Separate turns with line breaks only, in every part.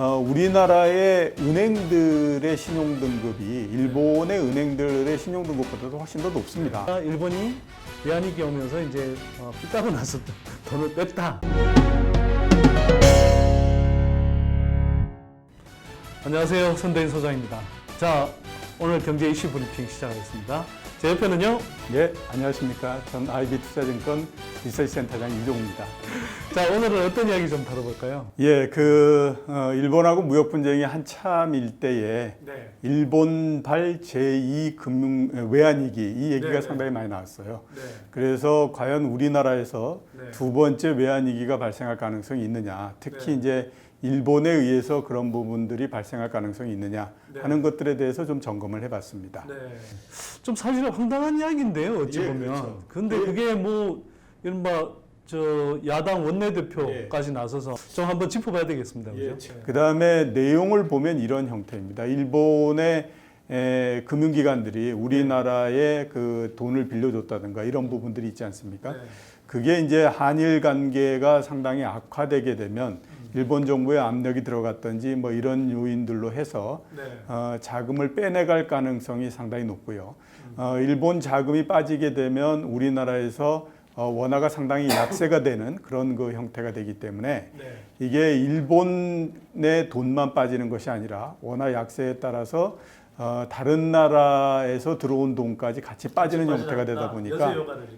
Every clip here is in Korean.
어, 우리나라의 은행들의 신용 등급이 일본의 은행들의 신용 등급보다도 훨씬 더 높습니다.
아, 일본이 외환위기 오면서 이제 어, 삐따고 나서 돈을 뺐다. 안녕하세요. 선대인 소장입니다. 자, 오늘 경제 이슈 브리핑 시작하겠습니다. 제 옆에는요.
예, 안녕하십니까. 전 아이비 투자증권 리서치센터장 이종우입니다.
자, 오늘은 어떤 이야기 좀 다뤄볼까요?
예, 그 어, 일본하고 무역 분쟁이 한참일 때에
네.
일본발 제2 금융 외환 위기 이 얘기가
네, 네.
상당히 많이 나왔어요.
네.
그래서 과연 우리나라에서
네.
두 번째 외환 위기가 발생할 가능성이 있느냐, 특히
네.
이제 일본에 의해서 그런 부분들이 발생할 가능성이 있느냐
네.
하는 것들에 대해서 좀 점검을 해봤습니다.
네. 좀 사실 황당한 이야기인데요, 어찌
예,
보면.
그렇죠.
근데 그게 뭐 이른바 저 야당 원내대표까지 나서서 좀 한번 짚어봐야 되겠습니다. 그죠?
그 다음에 내용을 보면 이런 형태입니다. 일본의 에, 금융기관들이 우리나라에 그 돈을 빌려줬다든가 이런 부분들이 있지 않습니까?
네.
그게 이제 한일 관계가 상당히 악화되게 되면 일본 정부의 압력이 들어갔든지 뭐 이런 요인들로 해서
네.
어, 자금을 빼내갈 가능성이 상당히 높고요. 어, 일본 자금이 빠지게 되면 우리나라에서 어, 원화가 상당히 약세가 되는 그런 그 형태가 되기 때문에
네.
이게 일본의 돈만 빠지는 것이 아니라 원화 약세에 따라서 어, 다른 나라에서 들어온 돈까지 같이 빠지는 형태가 되다 보니까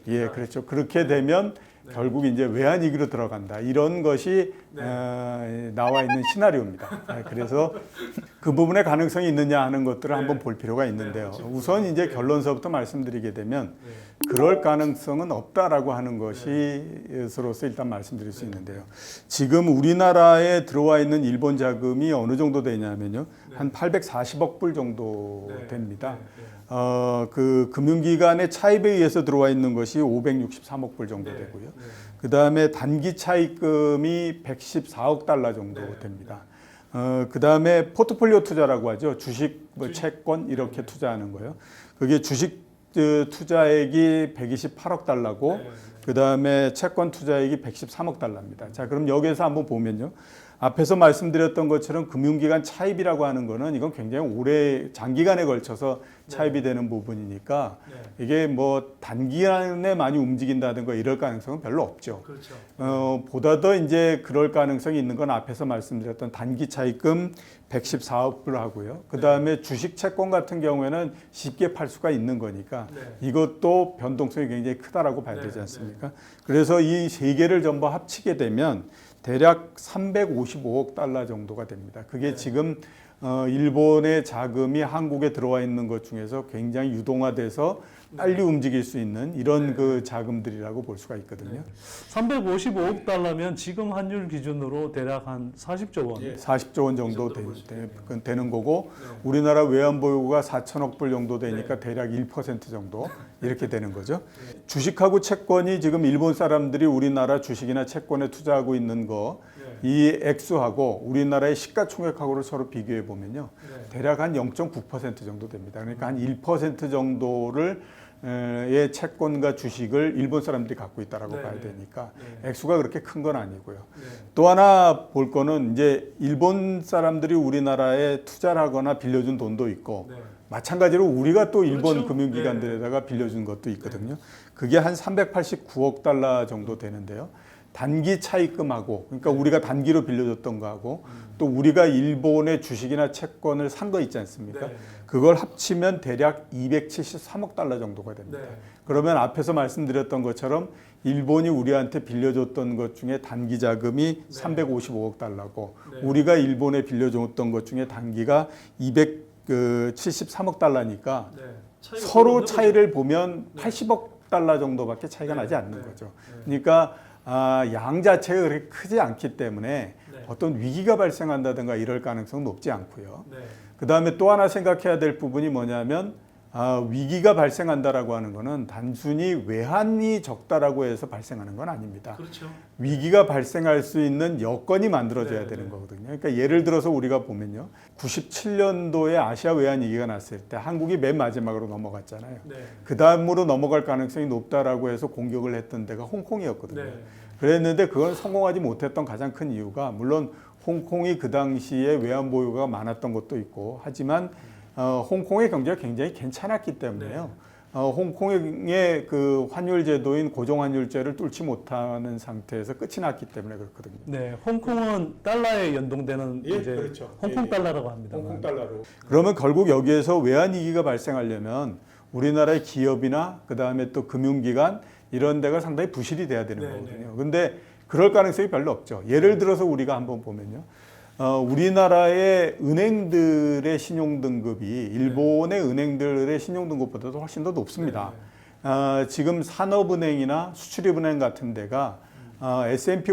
예, 그렇죠. 그렇게 되면
네.
결국 이제 외환위기로 들어간다. 이런 것이
네.
어, 나와 있는 시나리오입니다. 예, 그래서 그 부분에 가능성이 있느냐 하는 것들을
네.
한번 볼 필요가 있는데요.
그렇죠.
우선 이제
네.
결론서부터 말씀드리게 되면
네.
그럴 가능성은 없다라고 하는 것이로서 일단 말씀드릴 수 있는데요. 지금 우리나라에 들어와 있는 일본 자금이 어느 정도 되냐면요. 한 840억 불 정도
네.
됩니다.
네.
어, 그 금융기관의 차입에 의해서 들어와 있는 것이 563억 불 정도
네.
되고요.
네.
그 다음에 단기 차입금이 114억 달러 정도
네.
됩니다. 어, 그 다음에 포트폴리오 투자라고 하죠. 주식, 뭐. 채권
네.
이렇게 투자하는 거예요. 그게 주식 그, 투자액이 128억 달러고
네.
그 다음에 채권 투자액이 113억 달러입니다. 자, 그럼 여기에서 한번 보면요. 앞에서 말씀드렸던 것처럼 금융기관 차입이라고 하는 거는 이건 굉장히 오래 장기간에 걸쳐서 차입이 되는 부분이니까
네.
이게 뭐 단기간에 많이 움직인다든가 이럴 가능성은 별로 없죠.
그렇죠.
어, 보다 더 이제 그럴 가능성이 있는 건 앞에서 말씀드렸던 단기 차입금 114억 불 하고요. 그 다음에 주식 채권 같은 경우에는 쉽게 팔 수가 있는 거니까
네.
이것도 변동성이 굉장히 크다라고 봐야
네,
되지 않습니까? 그래서 이 세 개를 전부 합치게 되면 대략 355억 달러 정도가 됩니다. 그게
네.
지금 어, 일본의 자금이 한국에 들어와 있는 것 중에서 굉장히 유동화돼서 빨리 움직일 수 있는 이런
네.
그 자금들이라고 볼 수가 있거든요.
355억 달러면 지금 환율 기준으로 대략 한 40조 원.
40조 원 정도
이 정도
되,
보시면
되, 는 거고
네.
우리나라 외환 보유고가 4천억 불 정도 되니까
네.
대략 1% 정도 이렇게 되는 거죠. 주식하고 채권이 지금 일본 사람들이 우리나라 주식이나 채권에 투자하고 있는 거
네.
이 액수하고 우리나라의 시가총액하고를 서로 비교해 보면요.
네.
대략 한 0.9% 정도 됩니다. 그러니까 한 1% 정도를 에, 의 채권과 주식을 일본 사람들이 갖고 있다라고
네,
봐야
네.
되니까
네.
액수가 그렇게 큰 건 아니고요.
네.
또 하나 볼 거는 이제 일본 사람들이 우리나라에 투자를 하거나 빌려준 돈도 있고
네.
마찬가지로 우리가 또 일본
그렇죠.
금융기관들에다가 빌려준 것도 있거든요. 그게 한 389억 달러 정도 되는데요. 단기 차입금하고 그러니까 우리가 단기로 빌려줬던 거하고 또 우리가 일본의 주식이나 채권을 산 거 있지 않습니까?
네.
그걸 합치면 대략 273억 달러 정도가 됩니다.
네.
그러면 앞에서 말씀드렸던 것처럼 일본이 우리한테 빌려줬던 것 중에 단기 자금이 355억 달러고
네.
우리가 일본에 빌려줬던 것 중에 단기가 273억 달러니까
네.
서로 차이를 보면
네.
80억 달러 정도밖에 차이가
네,
나지 않는
네,
거죠.
네.
그러니까 아, 양 자체가 그렇게 크지 않기 때문에
네.
어떤 위기가 발생한다든가 이럴 가능성은 높지 않고요.
네.
그 다음에 또 하나 생각해야 될 부분이 뭐냐면 아, 위기가 발생한다라고 하는 것은 단순히 외환이 적다라고 해서 발생하는 건 아닙니다.
그렇죠.
위기가 발생할 수 있는 여건이 만들어져야
네,
되는
네.
거거든요. 그러니까 예를 들어서 우리가 보면요. 97년도에 아시아 외환 위기가 났을 때 한국이 맨 마지막으로 넘어갔잖아요.
네.
그 다음으로 넘어갈 가능성이 높다라고 해서 공격을 했던 데가 홍콩이었거든요.
네.
그랬는데 그걸 성공하지 못했던 가장 큰 이유가 물론 홍콩이 그 당시에 외환 보유가 많았던 것도 있고 하지만 어, 홍콩의 경제가 굉장히 괜찮았기 때문에요. 어, 홍콩의 그 환율 제도인 고정 환율제를 뚫지 못하는 상태에서 끝이 났기 때문에 그렇거든요.
네, 홍콩은 달러에 연동되는
예,
이제
그렇죠.
홍콩
예, 예.
달러라고 합니다.
달러로. 그러면 결국 여기에서 외환 위기가 발생하려면 우리나라의 기업이나 그 다음에 또 금융기관 이런 데가 상당히 부실이 돼야 되는
네,
거거든요. 근데 그럴 가능성이 별로 없죠. 예를 들어서 우리가 한번 보면요. 어, 우리나라의 은행들의 신용 등급이 일본의 은행들의 신용 등급보다도 훨씬 더 높습니다. 아, 지금 산업은행이나 수출입은행 같은 데가 아, S&P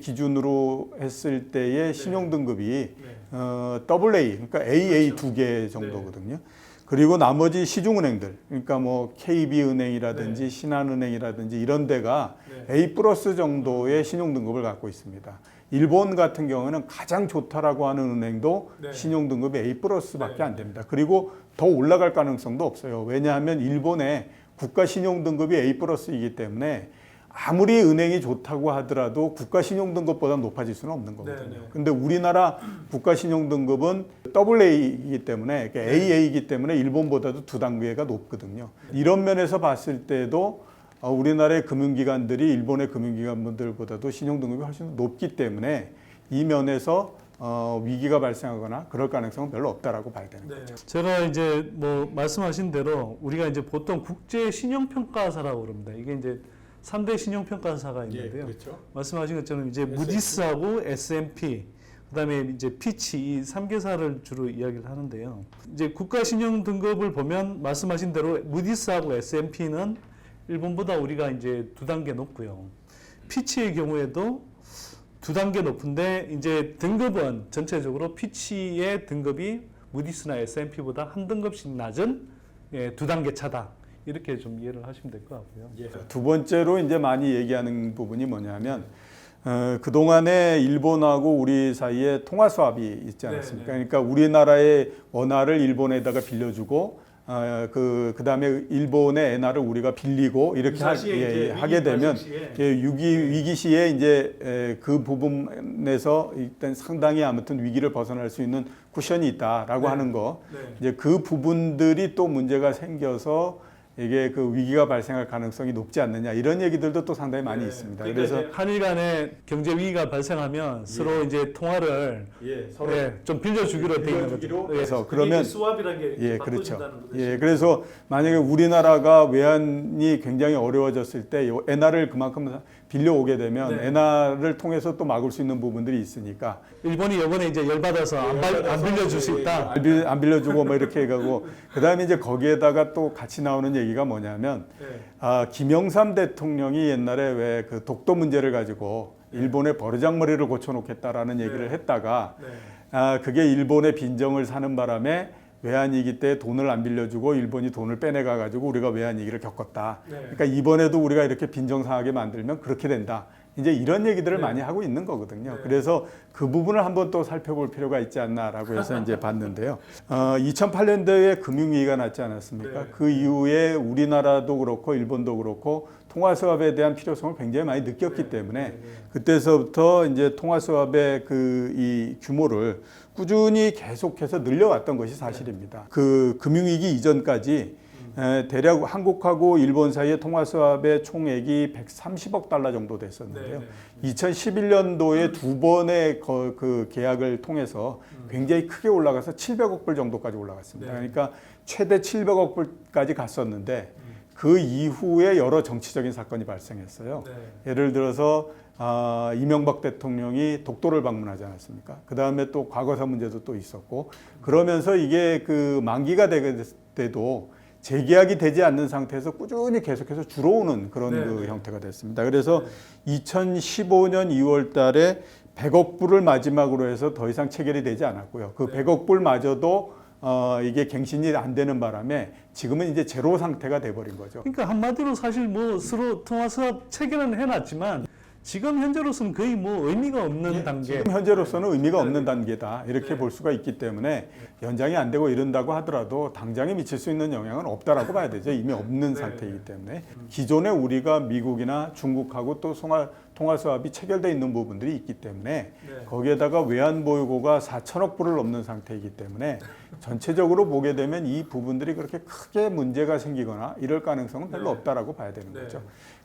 기준으로 했을 때의 신용 등급이 어, AA, 그러니까 AA 두 개 정도거든요. 그리고 나머지 시중은행들, 그러니까 뭐 KB은행이라든지 신한은행이라든지 이런 데가 A 플러스 정도의 신용 등급을 갖고 있습니다. 일본 같은 경우는 가장 좋다라고 하는 은행도 신용 등급이 A 플러스밖에 안 됩니다. 그리고 더 올라갈 가능성도 없어요. 왜냐하면 일본의 국가 신용 등급이 A 플러스이기 때문에 아무리 은행이 좋다고 하더라도 국가 신용 등급보다 높아질 수는 없는 거거든요. 근데 우리나라 국가 신용 등급은 AA이기 때문에 그러니까 AA이기 때문에 일본보다도 두 단계가 높거든요. 이런 면에서 봤을 때도 어, 우리나라의 금융기관들이 일본의 금융기관들보다도 신용 등급이 훨씬 높기 때문에 이 면에서 어, 위기가 발생하거나 그럴 가능성은 별로 없다라고 봐야 되는 거죠.
제가 이제 뭐 말씀하신 대로 우리가 이제 보통 국제 신용 평가사라고 그럽니다. 이게 이제 3대 신용 평가사가 있는데요.
그렇죠.
말씀하신 것처럼 이제 무디스하고 S&P 그다음에 이제 피치 이 3개사를 주로 이야기를 하는데요. 이제 국가 신용 등급을 보면 말씀하신 대로 무디스하고 S&P는 일본보다 우리가 이제 두 단계 높고요. 피치의 경우에도 두 단계 높은데 이제 등급은 전체적으로 피치의 등급이 무디스나 S&P보다 한 등급씩 낮은 예, 두 단계 차다. 이렇게 좀 이해를 하시면 될 것 같고요.
두 번째로 이제 많이 얘기하는 부분이 뭐냐면 어, 그 동안에 일본하고 우리 사이에 통화 수합이 있지 않았습니까? 그러니까 우리나라의 원화를 일본에다가 빌려주고 어, 그 그 다음에 일본의 엔화를 우리가 빌리고 이렇게 하, 예, 예, 하게 되면 예, 위기 위기 시에 이제 에, 그 부분에서 일단 상당히 아무튼 위기를 벗어날 수 있는 쿠션이 있다라고 하는 거. 이제 그 부분들이 또 문제가 생겨서 이게 그 위기가 발생할 가능성이 높지 않느냐 이런 얘기들도 또 상당히 많이 있습니다. 그래서
그래서 한일 간에 경제 위기가 발생하면 서로 이제 통화를
예,
예, 좀 빌려주기로 돼 있는
빌려주기로
거죠.
해서 그러면
수합이라는 게
예, 그렇죠. 예, 그래서 만약에 우리나라가 외환이 굉장히 어려워졌을 때요 엔화를 그만큼 빌려오게 되면
네.
엔화를 통해서 또 막을 수 있는 부분들이 있으니까.
일본이 이번에 이제 열받아서 안, 발- 안 빌려줄 수 있다.
안, 빌, 안 빌려주고 뭐 이렇게 해가고. 그다음에 이제 거기에다가 또 같이 나오는 얘기가 뭐냐면 아, 김영삼 대통령이 옛날에 왜 그 독도 문제를 가지고 일본의 버르장머리를 고쳐놓겠다라는 얘기를 했다가 아, 그게 일본의 빈정을 사는 바람에 외환위기 때 돈을 안 빌려주고 일본이 돈을 빼내가 가지고 우리가 외환위기를 겪었다. 그러니까 이번에도 우리가 이렇게 빈정상하게 만들면 그렇게 된다. 이제 이런 얘기들을 많이 하고 있는 거거든요. 그래서 그 부분을 한번 또 살펴볼 필요가 있지 않나라고 해서 이제 봤는데요. 어, 2008년도에 금융위기가 났지 않았습니까? 그 이후에 우리나라도 그렇고 일본도 그렇고 통화 수합에 대한 필요성을 굉장히 많이 느꼈기 때문에 그때서부터 이제 통화 수합의 그 이 규모를 꾸준히 계속해서 늘려왔던 것이 사실입니다. 그 금융위기 이전까지 에, 대략 한국하고 일본 사이의 통화 수합의 총액이 130억 달러 정도 됐었는데요. 2011년도에 두 번의 거- 그 계약을 통해서 굉장히 크게 올라가서 700억 불 정도까지 올라갔습니다. 그러니까 최대 700억 불까지 갔었는데 그 이후에 여러 정치적인 사건이 발생했어요. 예를 들어서 아, 이명박 대통령이 독도를 방문하지 않았습니까? 그 다음에 또 과거사 문제도 또 있었고 그러면서 이게 그 만기가 되게 됐을 때도 재계약이 되지 않는 상태에서 꾸준히 계속해서 줄어오는 그런 그 형태가 됐습니다. 그래서 2015년 2월 달에 100억 불을 마지막으로 해서 더 이상 체결이 되지 않았고요. 그 100억 불마저도 어, 이게 갱신이 안 되는 바람에 지금은 이제 제로 상태가 돼버린 거죠.
그러니까 한마디로 사실 뭐 서로 통화 수합 체결은 해놨지만 지금 현재로서는 거의 뭐 의미가 없는 단계.
지금 현재로서는 의미가 없는 단계다 이렇게
네.
볼 수가 있기 때문에 연장이 안 되고 이른다고 하더라도 당장에 미칠 수 있는 영향은 없다라고 봐야 되죠 이미 없는
네.
상태이기 때문에 기존에 우리가 미국이나 중국하고 또 통화 통화 수합이 체결돼 있는 부분들이 있기 때문에
네.
거기에다가 외환 보유고가 4천억 불을 넘는 상태이기 때문에 전체적으로 보게 되면 이 부분들이 그렇게 크게 문제가 생기거나 이럴 가능성은 별로
네.
없다라고 봐야 되는
네.
거죠.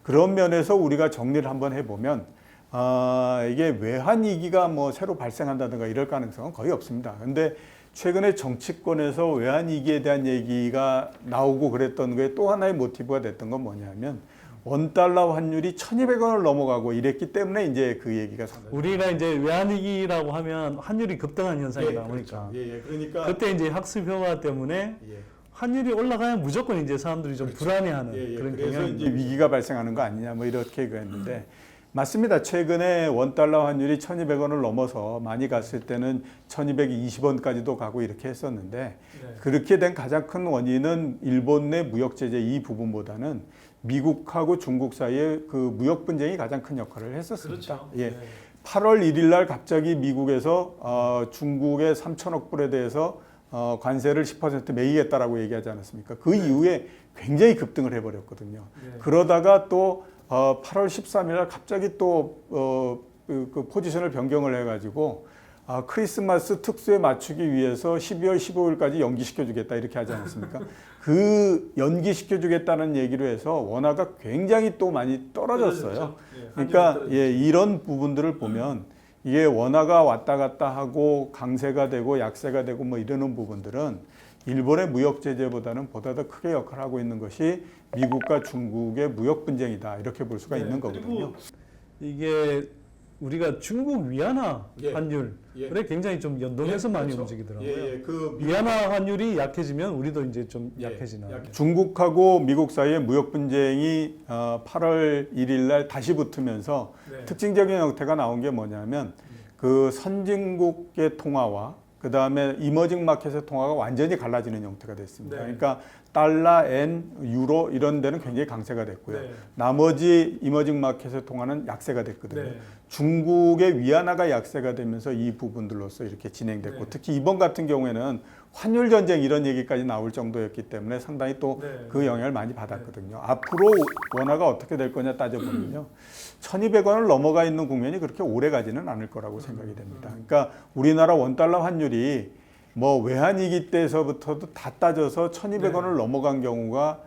그런 면에서 우리가 정리를 한번 해보면 아, 이게 외환 위기가 뭐 새로 발생한다든가 이럴 가능성은 거의 없습니다. 근데 최근에 정치권에서 외환 위기에 대한 얘기가 나오고 그랬던 거에 또 하나의 모티브가 됐던 건 뭐냐면 원 달러 환율이 1,200원을 넘어가고 이랬기 때문에 이제 그 얘기가
우리가 이제 외환 위기라고 하면 환율이 급등한 현상이
예,
나오니까
그렇죠. 예, 예. 그러니까
그때 이제 학습 효과 때문에
예.
환율이 올라가면 무조건 이제 사람들이 좀 불안해하는
예, 예.
그런
그래서
경향이
이제 위기가 발생하는 거 아니냐 뭐 이렇게 그랬는데 맞습니다. 최근에 원 달러 환율이 1,200원을 넘어서 많이 갔을 때는 1,220원까지도 가고 이렇게 했었는데
네.
그렇게 된 가장 큰 원인은 일본 내 무역 제재 이 부분보다는 미국하고 중국 사이의 그 무역 분쟁이 가장 큰 역할을 했었습니다.
그렇죠.
예.
네.
8월 1일 날 갑자기 미국에서 어, 중국의 3천억 불에 대해서 어, 관세를 10% 매기겠다라고 얘기하지 않았습니까? 그 이후에 굉장히 급등을 해버렸거든요.
네.
그러다가 또 어, 8월 13일 날 갑자기 또 어, 그, 그 포지션을 변경을 해가지고 아, 크리스마스 특수에 맞추기 위해서 12월 15일까지 연기시켜주겠다 이렇게 하지 않았습니까? 그 연기시켜주겠다는 얘기로 해서 원화가 굉장히 또 많이 떨어졌어요.
예,
그러니까 예, 이런 부분들을 보면 이게 원화가 왔다 갔다 하고 강세가 되고 약세가 되고 뭐 이러는 부분들은 일본의 무역 제재보다는 보다 더 크게 역할을 하고 있는 것이 미국과 중국의 무역 분쟁이다 이렇게 볼 수가
네,
있는 거거든요.
이게 우리가 중국 위안화
예.
환율
예.
그래 굉장히 좀 연동해서 많이
그렇죠.
움직이더라고요.
예, 예. 그
위안화 환율이 약해지면 우리도 이제 좀
예,
약해지는.
약- 중국하고 미국 사이의 무역 분쟁이 어, 8월 1일 날 다시 붙으면서
네.
특징적인 형태가 나온 게 뭐냐면 그 선진국의 통화와 그 다음에 이머징 마켓의 통화가 완전히 갈라지는 형태가 됐습니다.
네.
그러니까 달러, 엔, 유로 이런 데는 굉장히 강세가 됐고요.
네.
나머지 이머징 마켓의 통화는 약세가 됐거든요.
네.
중국의 위안화가 약세가 되면서 이 부분들로서 이렇게 진행됐고
네.
특히 이번 같은 경우에는 환율 전쟁 이런 얘기까지 나올 정도였기 때문에 상당히 또
네.
그 영향을 많이 받았거든요. 앞으로 원화가 어떻게 될 거냐 따져보면요. 1200원을 넘어가 있는 국면이 그렇게 오래 가지는 않을 거라고 생각이 됩니다. 그러니까 우리나라 원달러 환율이 뭐 외환위기 때서부터도 다 따져서 1200원을 넘어간 경우가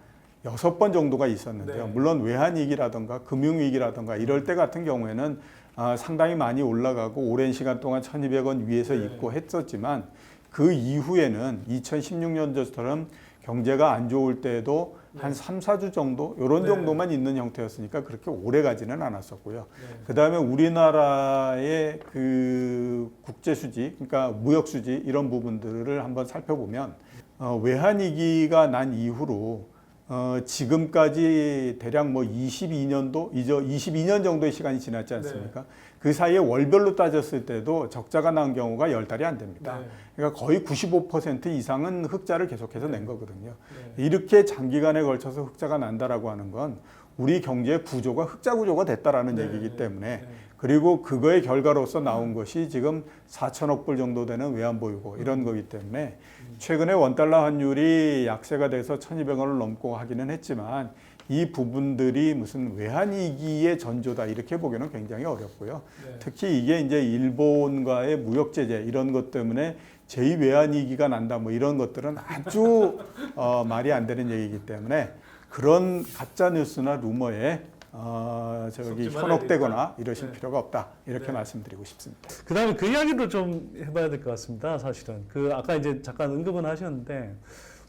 여섯 번 정도가 있었는데요.
네.
물론 외환위기라든가 금융위기라든가 이럴 때 같은 경우에는 아, 상당히 많이 올라가고 오랜 시간 동안 1200원 위에서
네.
있고 했었지만 그 이후에는 2016년도처럼 경제가 안 좋을 때에도 한 3, 4주 정도 이런
네.
정도만 있는 형태였으니까 그렇게 오래 가지는 않았었고요.
네.
그다음에 우리나라의 그 국제 수지, 그러니까 무역 수지 이런 부분들을 한번 살펴보면 어, 외환 위기가 난 이후로 어, 지금까지 대략 뭐 22년도 이저 22년 정도의 시간이 지났지 않습니까? 그 사이에 월별로 따졌을 때도 적자가 난 경우가 10달이 안 됩니다.
네.
그러니까 거의 95% 이상은 흑자를 계속해서 낸 거거든요.
네.
이렇게 장기간에 걸쳐서 흑자가 난다라고 하는 건 우리 경제의 구조가 흑자 구조가 됐다라는
네,
얘기이기
네,
때문에
네.
그리고 그거의 결과로서 나온 것이 지금 4천억 불 정도 되는 외환 보유고 이런 거기 때문에 최근에 원달러 환율이 약세가 돼서 1,200원을 넘고 하기는 했지만 이 부분들이 무슨 외환 위기의 전조다 이렇게 보기는 굉장히 어렵고요.
네.
특히 이게 이제 일본과의 무역 제재 이런 것 때문에 제2 외환 위기가 난다 뭐 이런 것들은 아주 어, 말이 안 되는 얘기이기 때문에 그런 가짜 뉴스나 루머에 어, 저기 현혹되거나 이러실
네.
필요가 없다 이렇게
네.
말씀드리고 싶습니다.
그다음에 그 이야기도 좀 해봐야 될 것 같습니다. 사실은 그 아까 이제 잠깐 언급은 하셨는데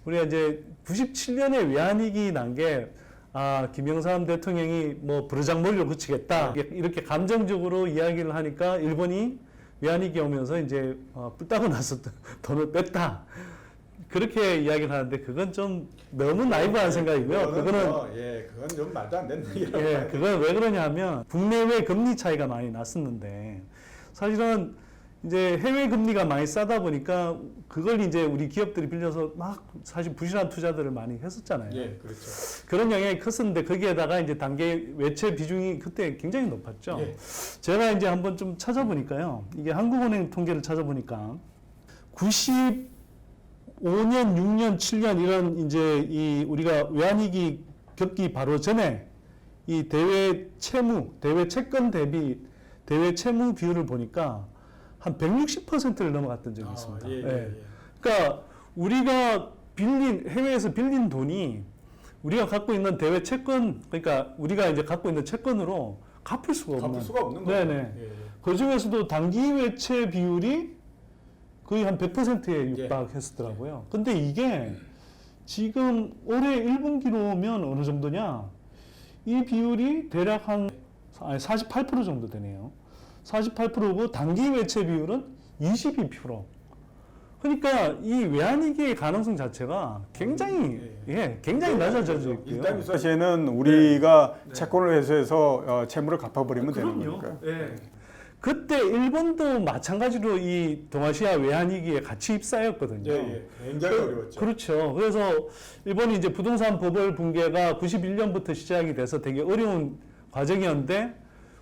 우리가 이제 97년에 외환위기 난 게 아, 김영삼 대통령이 뭐 부르장머리로 붙이겠다 이렇게 감정적으로 이야기를 하니까 일본이 외환위기 오면서 이제 어, 뿔 따고 나서 돈을 뺐다 그렇게 이야기를 하는데 그건 좀 너무 나이브한 생각이고요. 그거는
뭐, 예, 그건 좀 말도 안 얘기라고
예, 그건 왜 그러냐면 국내외 금리 차이가 많이 났었는데 사실은 이제 해외 금리가 많이 싸다 보니까 그걸 이제 우리 기업들이 빌려서 막 사실 부실한 투자들을 많이 했었잖아요.
예, 그렇죠.
그런 영향이 컸었는데 거기에다가 이제 단계 외채 비중이 그때 굉장히 높았죠.
예.
제가 이제 한번 좀 찾아보니까요. 이게 한국은행 통계를 찾아보니까 95년, 6년, 7년 이런 이제 이 우리가 외환위기 겪기 바로 전에 이 대외 채무, 대외 채권 대비 대외 채무 비율을 보니까 한 160%를 넘어갔던 적이 있습니다.
예,
예.
예, 예.
그러니까 우리가 빌린 해외에서 빌린 돈이 우리가 갖고 있는 대외 채권, 그러니까 우리가 이제 갖고 있는 채권으로 갚을 수가 없는.
갚을 수가 없는 거죠.
네네.
예, 예.
그 중에서도 단기 외채 비율이 거의 한 100%에
예.
육박했었더라고요. 근데 이게 지금 올해 1분기로면 어느 정도냐? 이 비율이 대략 한 48% 정도 되네요. 48%고 단기 외채 비율은 22%. 그러니까 이 외환위기의 가능성 자체가 굉장히 예, 굉장히 낮아져 있고요.
일단 이 사시에는 우리가
네.
채권을 회수해서 어, 채무를 갚아버리면 되는 거니까요.
예. 그때 일본도 마찬가지로 이 동아시아 외환위기에 같이 휩싸였거든요.
예, 예. 굉장히 어려웠죠.
그렇죠. 그래서 일본이 이제 부동산 버블 붕괴가 91년부터 시작이 돼서 되게 어려운 과정이었는데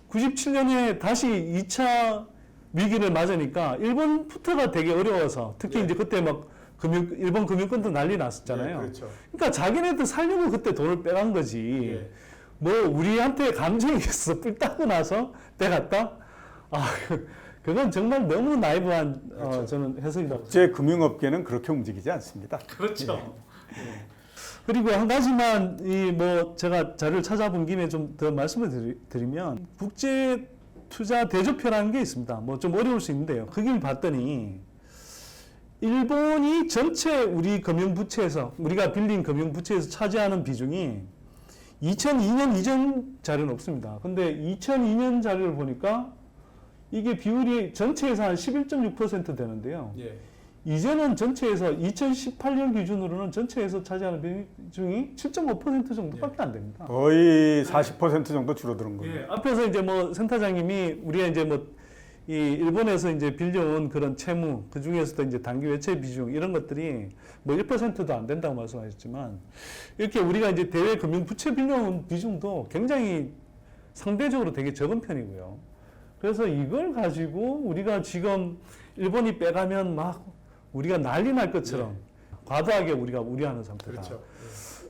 97년에 다시 2차 위기를 맞으니까 일본부터가 되게 어려워서 특히
예.
이제 그때 막 금융 일본 금융권도 난리
예,
났었잖아요.
그렇죠.
그러니까 자기네들 살려고 그때 돈을 빼간 거지.
예.
뭐 우리한테 감정이 있어 뿔 따고 나서 빼갔다? 아 그- 그건 정말 너무 나이브한 어,
그렇죠.
저는 해석이다.
국제 금융업계는 그렇게 움직이지 않습니다.
그렇죠.
그리고 한 가지만 이 뭐 제가 자료를 찾아본 김에 좀 더 말씀을 드리, 드리 면 국제 투자 대조표라는 게 있습니다. 뭐 좀 어려울 수 있는데요. 거기를 봤더니 일본이 전체 우리 금융 부채에서 우리가 빌린 금융 부채에서 차지하는 비중이 2002년 이전 자료는 없습니다. 근데 2002년 자료를 보니까 이게 비율이 전체에서 한 11.6% 되는데요.
예.
이제는 전체에서 2018년 기준으로는 전체에서 차지하는 비중이 7.5% 정도밖에 안 됩니다.
거의 40% 정도 줄어드는 거예요.
예, 앞에서 이제 뭐 센터장님이 우리가 이제 뭐 이 일본에서 이제 빌려온 그런 채무 그 중에서도 이제 단기 외채 비중 이런 것들이 뭐 1%도 안 된다고 말씀하셨지만 이렇게 우리가 이제 대외 금융 부채 빌려온 비중도 굉장히 상대적으로 되게 적은 편이고요. 그래서 이걸 가지고 우리가 지금 일본이 빼가면 막 우리가 난리 날 것처럼 과도하게 우리가 우려하는 상태다
그렇죠.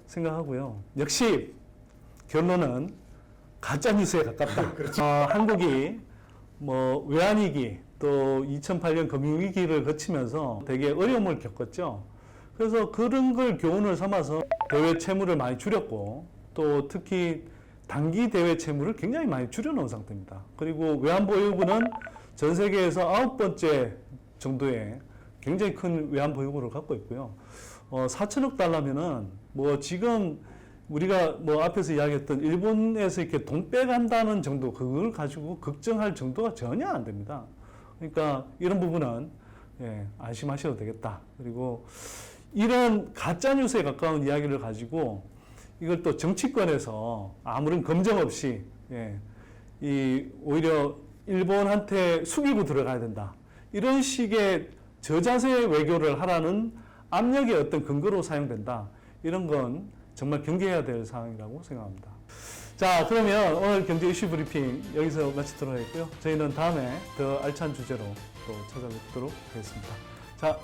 생각하고요. 역시 결론은 가짜 뉴스에 가깝다. 어, 한국이 뭐 외환위기 또 2008년 금융위기를 거치면서 되게 어려움을 겪었죠. 그래서 그런 걸 교훈을 삼아서 대외 채무를 많이 줄였고 또 특히 단기 대외 채무를 굉장히 많이 줄여놓은 상태입니다. 그리고 외환보유고는 전 세계에서 아홉 번째 정도의 굉장히 큰 외환보유고를 갖고 있고요. 어, 4천억 달러면은 뭐 지금 우리가 뭐 앞에서 이야기했던 일본에서 이렇게 돈 빼간다는 정도 그걸 가지고 걱정할 정도가 전혀 안 됩니다. 그러니까 이런 부분은 예, 안심하셔도 되겠다. 그리고 이런 가짜 뉴스에 가까운 이야기를 가지고 이걸 또 정치권에서 아무런 검증 없이 예, 이 오히려 일본한테 숙이고 들어가야 된다. 이런 식의 저자세 외교를 하라는 압력의 어떤 근거로 사용된다. 이런 건 정말 경계해야 될 사항이라고 생각합니다. 자, 그러면 오늘 경제 이슈 브리핑 여기서 마치도록 하겠고요. 저희는 다음에 더 알찬 주제로 또 찾아뵙도록 하겠습니다. 자,